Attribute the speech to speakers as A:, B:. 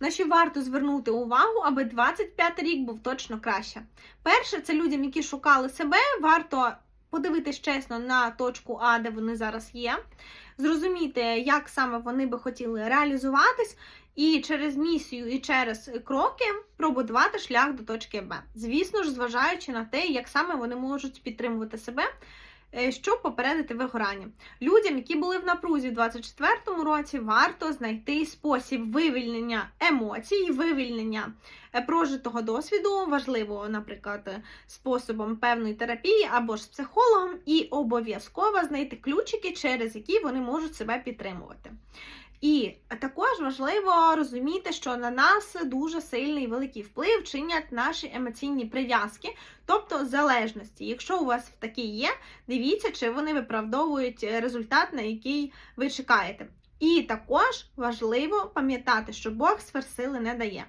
A: На що варто звернути увагу, аби 25 рік був точно краще. Перше, це людям, які шукали себе, варто подивитись чесно на точку А, де вони зараз є, зрозуміти, як саме вони би хотіли реалізуватись, і через місію, і через кроки пробудувати шлях до точки Б. Звісно ж, зважаючи на те, як саме вони можуть підтримувати себе. Е, Щоб попередити вигорання. Людям, які були в напрузі в 24-му році, варто знайти спосіб вивільнення емоцій, вивільнення е, прожитого досвіду, важливо, наприклад, способом певної терапії або ж з психологом, і обов'язково знайти ключики, через які вони можуть себе підтримувати. І також важливо розуміти, що на нас дуже сильний великий вплив чинять наші емоційні прив'язки, тобто залежності. Якщо у вас такі є, дивіться, чи вони виправдовують результат, на який ви чекаєте. І також важливо пам'ятати, що Бог сфер сили не дає.